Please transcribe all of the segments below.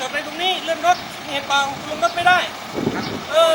เฮ้ยมาจอดอะไรตรงนี้เลื่อนรถเห็นเปล่าลงรถไม่ได้ เออ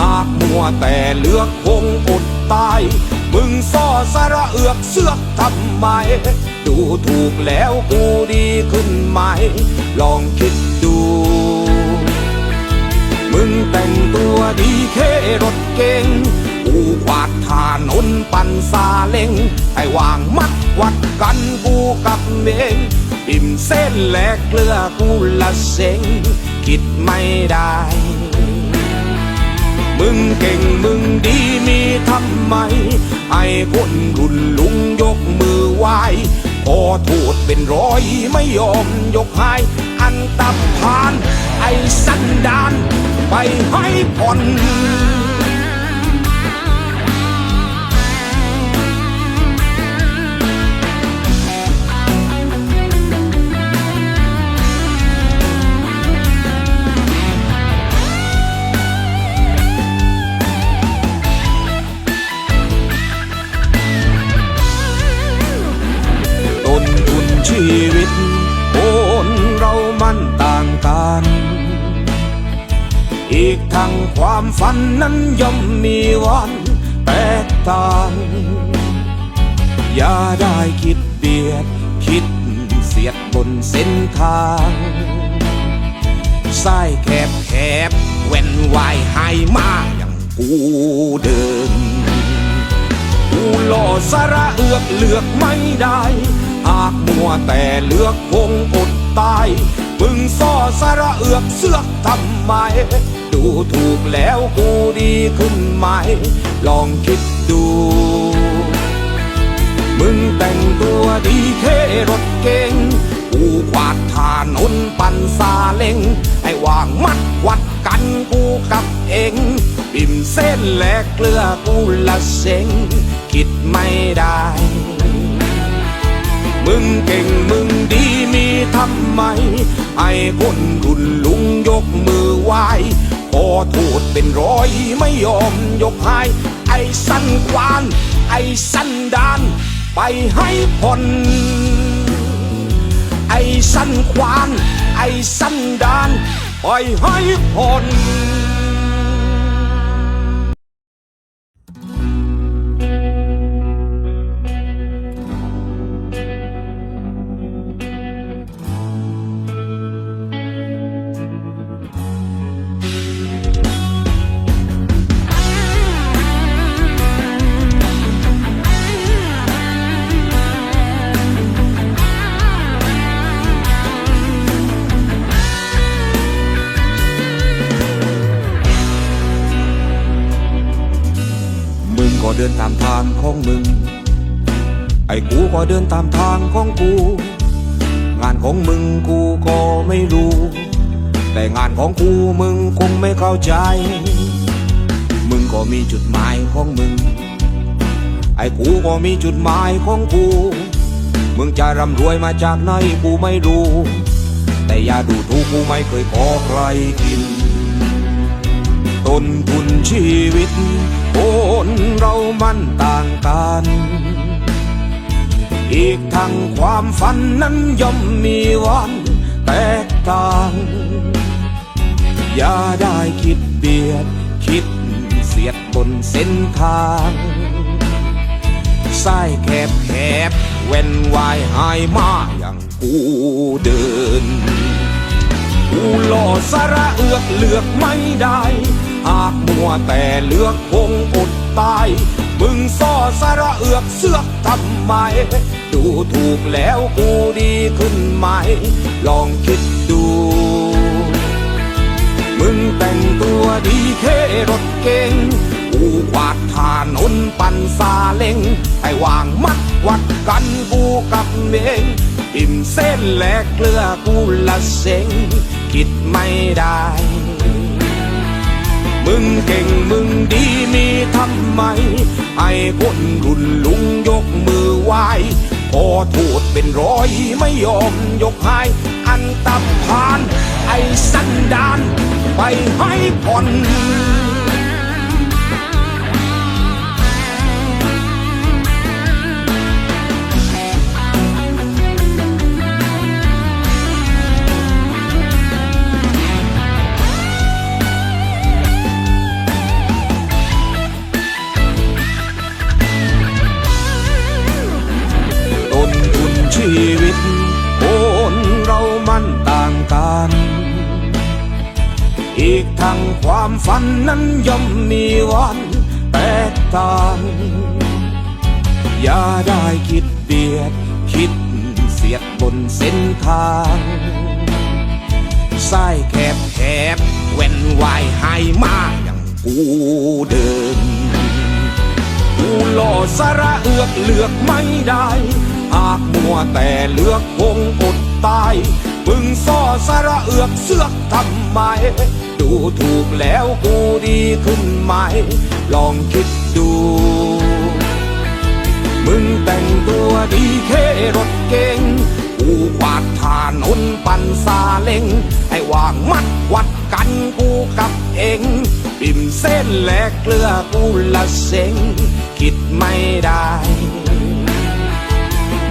หากมัวแต่เลือกคงอดตาย มึงซ่อสาระเอือกเสือกทำไม ดูถูกแล้วกูดีขึ้นไหม ลองคิดดู มึงแต่งตัวดีแค่รถเก่งกูขวาดถานนปั่นซาเล้งให้วางมัดวัดกันกูกับเมงอิ่มเส้นแลกเกลือกูละเซ็งคิดไม่ได้ มึงเก่งมึงดีมีทำไม ไอ้คนรุ่นลุงยกมือไหว้ขอโทษเป็นร้อยไม่ยอมยกให้อันตับพาน ไอ้สันดาน ไปให้ผ่อน ชีวิตคนเรามันต่างกัน อีกทั้งความฝันนั้นย่อมมีวันแตกต่าง อย่าได้คิดเบียด คิดเสียดบนเส้นทางสายแคบแคบเว้นวายหายมาอย่างกูเดินกูหล่อสาระเอือกเลือกไม่ได้ หากมัวแต่เลือกคงอดตาย มึงซ่อสาระเอือกเสือกทำไม ดูถูกแล้วกูดีขึ้นไหม ลองคิดดู มึงแต่งตัวดีแค่รถเก่งกูขวาดถานนปั่นซาเล้งให้วางมัดวัดกันกูกับเองปิ่มเส้นแหลกเกลือกูละเซ็งคิดไม่ได้ มึงเก่งมึงดีมีทำไม ไอ้คนรุ่นลุงยกมือไหวขอโทษเป็นร้อยไม่ยอมยกให้ ไอ้สันควาน ไอ้สันดาน ไปให้พ้นไอ้สันควาน ไอ้สันดาน ไปให้พ้น มึงก็เดินตามทางของมึง ไอ้กูก็เดินตามทางของกู งานของมึงกูก็ไม่รู้ แต่งานของกูมึงคงไม่เข้าใจ มึงก็มีจุดหมายของมึง ไอ้กูก็มีจุดหมายของกู มึงจะร่ำรวยมาจากไหนกูไม่รู้ แต่อย่าดูถูกกูไม่เคยขอใครกิน ต้นทุนชีวิตคนเรามันต่างกัน อีกทั้งความฝันนั้นย่อมมีวันแตกต่าง อย่าได้คิดเบียด คิดเสียดบนเส้นทางสายแคบแคบเว้นวายหายมาอย่างกูเดินกูหล่อสาระเอือกเลือกไม่ได้ หากมัวแต่เลือกคงอดตาย มึงซ่อสาระเอือกเสือกทำไม ดูถูกแล้วกูดีขึ้นไหม ลองคิดดู มึงแต่งตัวดีเท่รถเก่งกูกวาดทานนปันซาเล็งให้วางมัดวัดกันกูกับเมงอิ่มเส้นแลกเกลือกูละเซ็งคิดไม่ได้ มึงเก่งมึงดีมีทำไม ไอ้คนรุ่นลุงยกมือไหวพอโทษเป็นร้อยไม่ยอมยกให้ อันตับพาน ไอ้สันดาน ไปให้ผ่อน ความฝันนั้นย่อมมีวันแตกต่าง อย่าได้คิดเบียด คิดเสียดบนเส้นทางสายแคบแคบเว้นวายให้มาอย่างกูเดินกูหล่อสาระเอือกเลือกไม่ได้หากมัวแต่เลือกคงอดตายมึงซ่อสาระเอือกเสือกทำไม ดูถูกแล้วกูดีขึ้นไหม ลองคิดดู มึงแต่งตัวดีเท่รถเก่งกูกวาดทานนปันซาเล็งให้วางมัดวัดกันกูกับเองปิ่มเส้นแลกเกลือกูละเซ็งคิดไม่ได้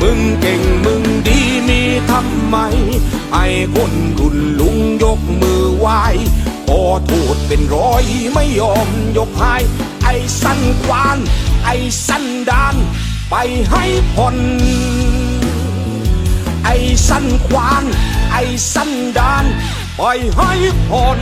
มึงเก่งมึงดีมีทำไมให้คนรุ่นลุงยกมือไหว้ ขอโทษเป็นร้อยไม่ยอมยกให้ไอ้สั้นควาน ไอ้สั้นดาน ไปให้พ้นไอ้สั้นควาน ไอ้สั้นดาน ไปให้พ้น